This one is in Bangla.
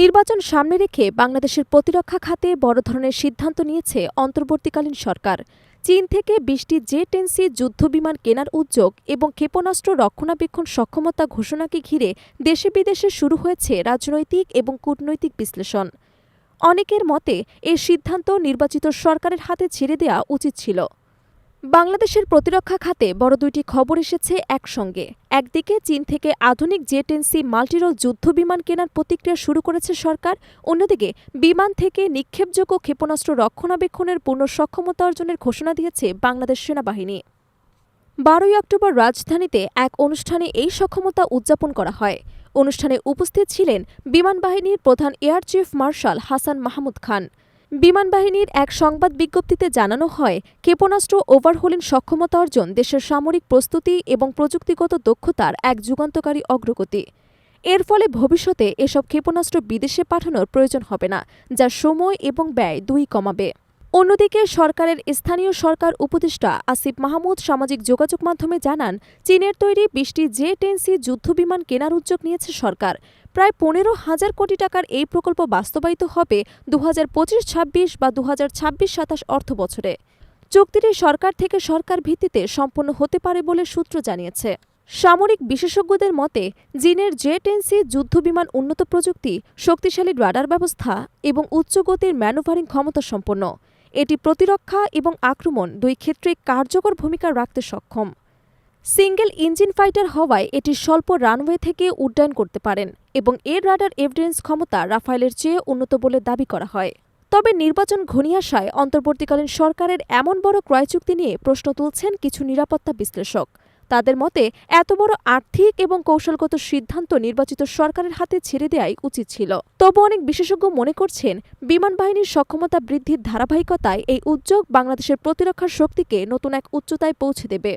নির্বাচন সামনে রেখে বাংলাদেশের প্রতিরক্ষা খাতে বড় ধরনের সিদ্ধান্ত নিয়েছে অন্তর্বর্তীকালীন সরকার। চীন থেকে বিশটি জে টেনসি যুদ্ধবিমান কেনার উদ্যোগ এবং ক্ষেপণাস্ত্র রক্ষণাবেক্ষণ সক্ষমতা ঘোষণাকে ঘিরে দেশে বিদেশে শুরু হয়েছে রাজনৈতিক এবং কূটনৈতিক বিশ্লেষণ। অনেকের মতে, এ সিদ্ধান্ত নির্বাচিত সরকারের হাতে ছেড়ে দেওয়া উচিত ছিল। বাংলাদেশের প্রতিরক্ষা খাতে বড় দুইটি খবর এসেছে একসঙ্গে। একদিকে চীন থেকে আধুনিক জেটেন্সি মাল্টিরোল যুদ্ধ বিমান কেনার প্রতিক্রিয়া শুরু করেছে সরকার, অন্যদিকে বিমান থেকে নিক্ষেপযোগ্য ক্ষেপণাস্ত্র রক্ষণাবেক্ষণের পূর্ণ সক্ষমতা অর্জনের ঘোষণা দিয়েছে বাংলাদেশ সেনাবাহিনী। বারোই অক্টোবর রাজধানীতে এক অনুষ্ঠানে এই সক্ষমতা উদযাপন করা হয়। অনুষ্ঠানে উপস্থিত ছিলেন বিমান বাহিনীর প্রধান air chief marshal Hasan Mahmud Khan. বিমান বাহিনীর এক সংবাদ বিজ্ঞপ্তিতে জানানো হয়, ক্ষেপণাস্ত্র ওভারহোলিং সক্ষমতা অর্জন দেশের সামরিক প্রস্তুতি এবং প্রযুক্তিগত দক্ষতার এক যুগান্তকারী অগ্রগতি। এর ফলে ভবিষ্যতে এসব ক্ষেপণাস্ত্র বিদেশে পাঠানোর প্রয়োজন হবে না, যা সময় এবং ব্যয় দুই কমাবে। অন্যদিকে সরকারের স্থানীয় সরকার উপদেষ্টা আসিফ মাহমুদ সামাজিক যোগাযোগ মাধ্যমে জানান, চীনের তৈরি বিশটি জে টেনসি যুদ্ধবিমান কেনার উদ্যোগ নিয়েছে সরকার। প্রায় পনেরো হাজার কোটি টাকার এই প্রকল্প বাস্তবায়িত হবে দু হাজার পঁচিশ, ছাব্বিশ বা দু হাজার ছাব্বিশ সাতাশ অর্থ বছরে। চুক্তিটি সরকার থেকে সরকার ভিত্তিতে সম্পন্ন হতে পারে বলে সূত্র জানিয়েছে। সামরিক বিশেষজ্ঞদের মতে, চীনের জে টেনসি যুদ্ধবিমান উন্নত প্রযুক্তি, শক্তিশালী রাডার ব্যবস্থা এবং উচ্চগতির ম্যানুভারিং ক্ষমতা সম্পন্ন। এটি প্রতিরক্ষা এবং আক্রমণ দুই ক্ষেত্রে কার্যকর ভূমিকা রাখতে সক্ষম। সিঙ্গেল ইঞ্জিন ফাইটার হওয়ায় এটি স্বল্প রানওয়ে থেকে উড্ডয়ন করতে পারেন এবং এর রাডার এভিডেন্স ক্ষমতা রাফায়েলের চেয়ে উন্নত বলে দাবি করা হয়। তবে নির্বাচন ঘনিয়ে আসায় অন্তর্বর্তীকালীন সরকারের এমন বড় ক্রয় চুক্তি নিয়ে প্রশ্ন তুলছেন কিছু নিরাপত্তা বিশ্লেষক। তাদের মতে, এত বড় আর্থিক এবং কৌশলগত সিদ্ধান্ত নির্বাচিত সরকারের হাতে ছেড়ে দেওয়াই উচিত ছিল। তবু অনেক বিশেষজ্ঞ মনে করছেন, বিমান বাহিনীর সক্ষমতা বৃদ্ধির ধারাবাহিকতায় এই উদ্যোগ বাংলাদেশের প্রতিরক্ষা শক্তিকে নতুন এক উচ্চতায় পৌঁছে দেবে।